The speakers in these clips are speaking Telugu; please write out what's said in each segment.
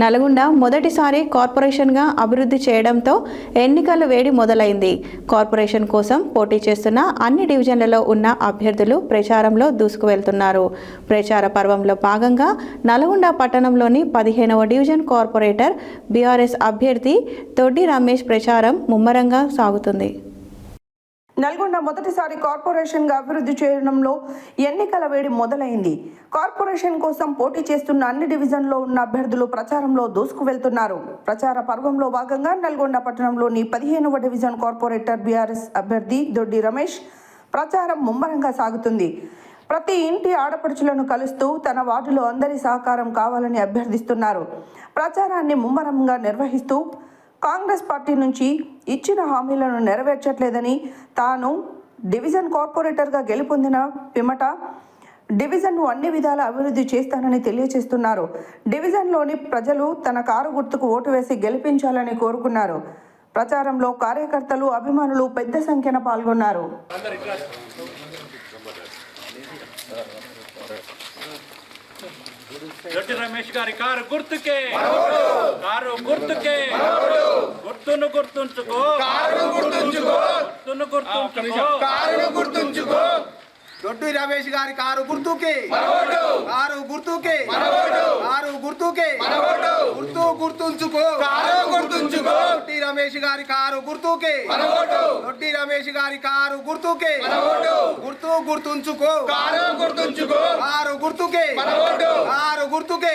నల్గొండ మొదటిసారి కార్పొరేషన్గా అభివృద్ధి చేయడంతో ఎన్నికల వేడి మొదలైంది. కార్పొరేషన్ కోసం పోటీ చేస్తున్న అన్ని డివిజన్లలో ఉన్న అభ్యర్థులు ప్రచారంలో దూసుకువెళ్తున్నారు. ప్రచార పర్వంలో భాగంగా నల్గొండ పట్టణంలోని పదిహేనవ డివిజన్ కార్పొరేటర్ బీఆర్ఎస్ అభ్యర్థి తొడ్డి రమేష్ ప్రచారం ముమ్మరంగా సాగుతుంది. నల్గొండ మొదటిసారి కార్పొరేషన్గా అభివృద్ధి చేయడంలో ఎన్నికల వేడి మొదలైంది. కార్పొరేషన్ కోసం పోటీ చేస్తున్న అన్ని డివిజన్లో ఉన్న అభ్యర్థులు ప్రచారంలో దూసుకు వెళ్తున్నారు ప్రచార పర్వంలో భాగంగా నల్గొండ పట్టణంలోని పదిహేనవ డివిజన్ కార్పొరేటర్ బీఆర్ఎస్ అభ్యర్థి దొడ్డి రమేష్ ప్రచారం ముమ్మరంగా సాగుతుంది. ప్రతి ఇంటి ఆడపడుచులను కలుస్తూ తన వార్డులో అందరి సహకారం కావాలని అభ్యర్థిస్తున్నారు. ప్రచారాన్ని ముమ్మరంగా నిర్వహిస్తూ కాంగ్రెస్ పార్టీ నుంచి ఇచ్చిన హామీలను నెరవేర్చట్లేదని తాను డివిజన్ కార్పొరేటర్గా గెలుపొందిన పిమ్మట డివిజన్ను అన్ని విధాల అభివృద్ధి చేస్తానని తెలియజేస్తున్నారు డివిజన్లోని ప్రజలు తన కారు గుర్తుకు ఓటు వేసి గెలిపించాలని కోరుకున్నారు. ప్రచారంలో కార్యకర్తలు అభిమానులు పెద్ద సంఖ్యన పాల్గొన్నారు. రమేష్ గారి కారు గుర్తుకే. కారు గుర్తుకే. గుర్తును గుర్తుంచుకో. గుర్తును గుర్తుంచుకో. కారును గుర్తుంచుకో. దొడ్డి రమేష్ గారి కారు గుర్తుకి. కారు గుర్తుకి. కారు గుర్తుకి. గుర్తు గుర్తుంచుకో. కారు గుర్తుంచుకో. దొడ్డి రమేష్ గారి కారు గుర్తుకి. దొడ్డి రమేష్ గారి కారు గుర్తుకి. గుర్తు గుర్తుంచుకో. కారు గుర్తుంచుకో. కారు గుర్తుకి. కారు గుర్తుకి.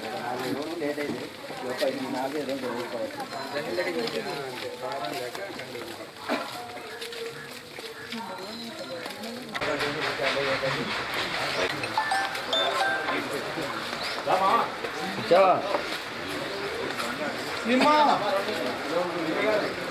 మా ఊళ్ళో బాగోడు ఆయన ఆ పిల్లకి బాగాలేక హైదరాబాద్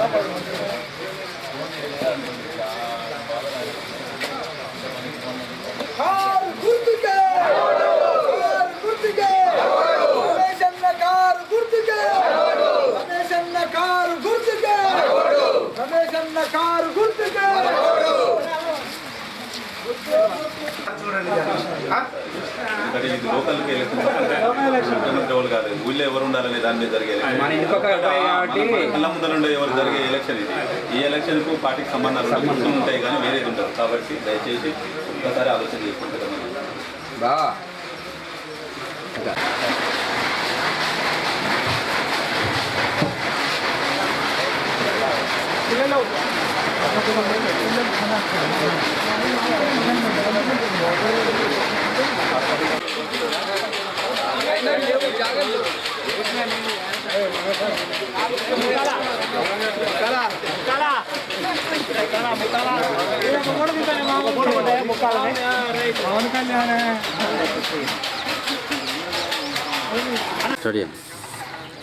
Thank you. ఎందుకంటే ఇది లోకల్కి ఎలక్షన్ కాదు. ఊళ్ళో ఎవరు ఉండాలనే దాని మీద జరిగే కళ్ళ ఎవరు జరిగే ఎలక్షన్ ఇది. ఈ ఎలక్షన్కు పార్టీకి సంబంధాలు. గుర్తులు ఉంటాయి కానీ వేరేది ఉండదు. కాబట్టి దయచేసి ఒక్కసారి ఆలోచన చేసుకుంటారు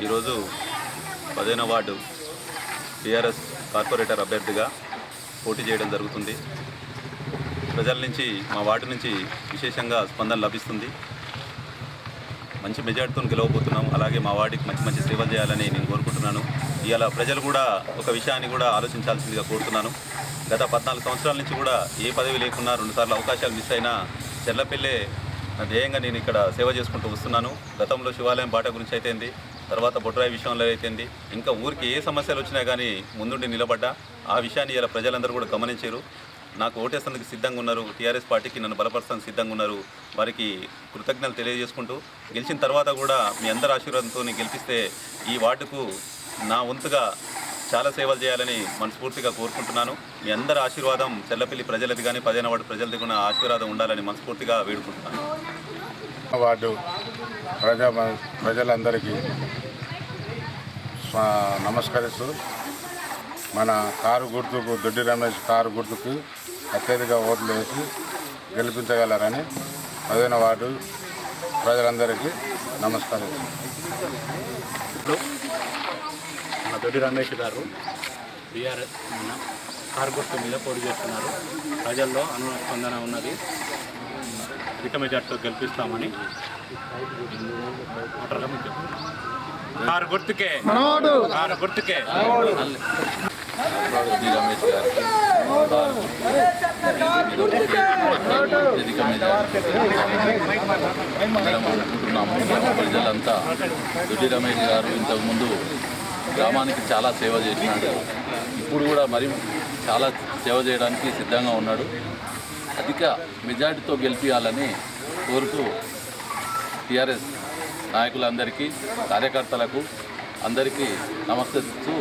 ఈరోజు పదిహేనవ వార్డు టీఆర్ఎస్ కార్పొరేటర్ అభ్యర్థిగా పోటీ చేయడం జరుగుతుంది. ప్రజల నుంచి మా వార్డు నుంచి విశేషంగా స్పందన లభిస్తుంది. మంచి మెజార్టీతో గెలవబోతున్నాం అలాగే మా వార్డుకి మంచి మంచి సేవలు చేయాలని నేను కోరుకుంటున్నాను. ఇవాళ ప్రజలు కూడా ఒక విషయాన్ని కూడా ఆలోచించాల్సిందిగా కోరుతున్నాను. గత పద్నాలుగు సంవత్సరాల నుంచి కూడా ఏ పదవి లేకున్నా రెండుసార్లు అవకాశాలు మిస్ అయినా చెల్లపిల్లే ధ్యేయంగా నేను ఇక్కడ సేవ చేసుకుంటూ వస్తున్నాను. గతంలో శివాలయం బాట గురించి అయితే తర్వాత బొట్రాయి విషయంలో అయితేంది ఇంకా ఊరికి ఏ సమస్యలు వచ్చినా కానీ ముందుండి నిలబడ్డా ఆ విషయాన్ని ఇలా ప్రజలందరూ కూడా గమనించారు. నాకు ఓటేసేందుకు సిద్ధంగా ఉన్నారు టీఆర్ఎస్ పార్టీకి నన్ను బలపరచడానికి సిద్ధంగా ఉన్నారు వారికి కృతజ్ఞతలు తెలియజేసుకుంటూ గెలిచిన తర్వాత కూడా మీ అందరి ఆశీర్వాదంతో గెలిపిస్తే ఈ వార్డుకు నా వంతుగా చాలా సేవలు చేయాలని మనస్ఫూర్తిగా కోరుకుంటున్నాను. మీ అందరి ఆశీర్వాదం చెల్లపల్లి ప్రజలది కానీ పదిహేను వాటి ప్రజలది కూడా ఆశీర్వాదం ఉండాలని మనస్ఫూర్తిగా వేడుకుంటున్నాను. వార్డు ప్రజా ప్రజలందరికీ స్వా- నమస్కరిస్తూ మన కారు గుర్తుకు దొడ్డి రమేష్ కారు గుర్తుకు అత్యధిక ఓట్లు వేసి గెలిపించగలరని పదిహేను వార్డు ప్రజలందరికీ నమస్కారం మా దొడ్డి రమేష్ గారు బీఆర్ఎస్ మన కారు గుర్తు మీద పోటీ చేస్తున్నారు. ప్రజల్లో అనుస్పందన ఉన్నది. అధిక మెజార్టీతో గెలిపిస్తామని. కారు గుర్తుకే కారు గుర్తుకే. రమేష్ గారికి అనుకుంటున్నాము ప్రజలంతా దొడ్డి రమేష్ గారు ఇంతకుముందు గ్రామానికి చాలా సేవ చేసినాడు. ఇప్పుడు కూడా మరి చాలా సేవ చేయడానికి సిద్ధంగా ఉన్నాడు. అధిక మెజార్టీతో గెలిపించాలని కోరుతూ టీఆర్ఎస్ నాయకులందరికీ కార్యకర్తలకు అందరికీ నమస్కరిస్తూ